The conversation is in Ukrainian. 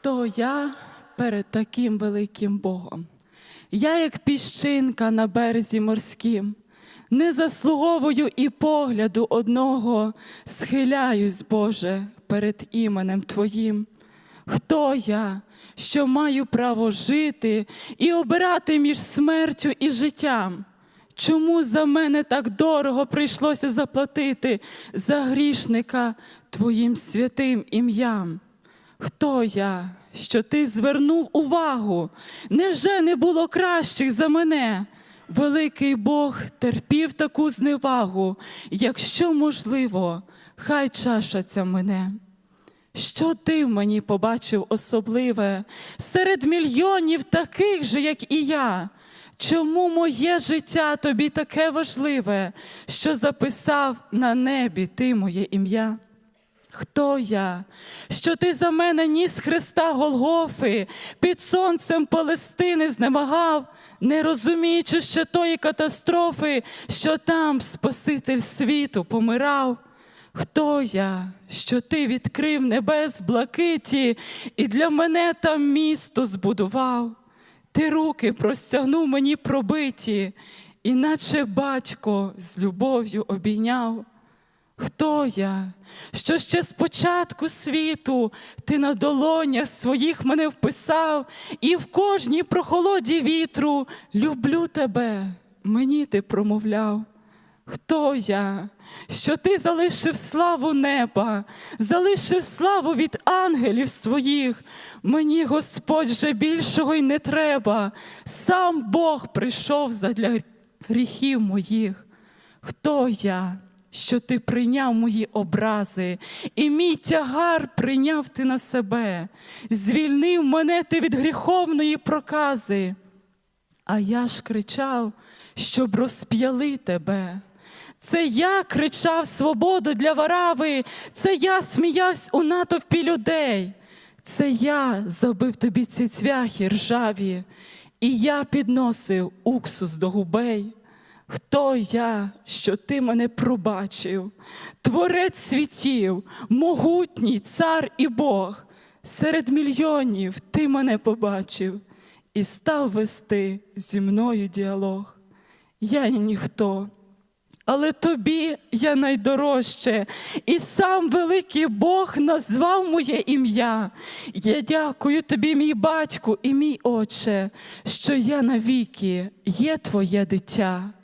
Хто я перед таким великим Богом? Я, як піщинка на березі морським, не заслуговую і погляду одного, схиляюсь, Боже, перед іменем Твоїм. Хто я, що маю право жити і обирати між смертю і життям? Чому за мене так дорого прийшлося заплатити за грішника Твоїм святим ім'ям? Хто я, що ти звернув увагу? Невже не було кращих за мене? Великий Бог терпів таку зневагу, якщо можливо, хай чаша ця мене. Що ти в мені побачив особливе серед мільйонів таких же, як і я? Чому моє життя тобі таке важливе, що записав на небі ти моє ім'я? Хто я? Що ти за мене ніс Христа Голгофи, під сонцем Палестини знемагав, не розуміючи ще тої катастрофи, що там Спаситель світу помирав? Хто я, що ти відкрив небес блакиті, і для мене там місто збудував? Ти руки простягнув мені пробиті, іначе батько з любов'ю обійняв. Хто я? Що ще з початку світу ти на долонях своїх мене вписав, і в кожній прохолоді вітру люблю тебе, мені ти промовляв. Хто я? Що ти залишив славу неба, залишив славу від ангелів своїх. Мені, Господь, вже більшого й не треба. Сам Бог прийшов задля гріхів моїх. Хто я? Що ти прийняв мої образи, і мій тягар прийняв ти на себе, звільнив мене ти від гріховної прокази. А я ж кричав, щоб розп'яли тебе. Це я кричав свободу для варави, це я сміявсь у натовпі людей. Це я забив тобі ці цвяхи ржаві, і я підносив уксус до губей. Хто я, що ти мене пробачив? Творець світів, могутній цар і Бог. Серед мільйонів ти мене побачив і став вести зі мною діалог. Я є ніхто, але тобі я найдорожче, і сам великий Бог назвав моє ім'я. Я дякую тобі, мій батьку і мій отче, що я навіки є твоє дитя.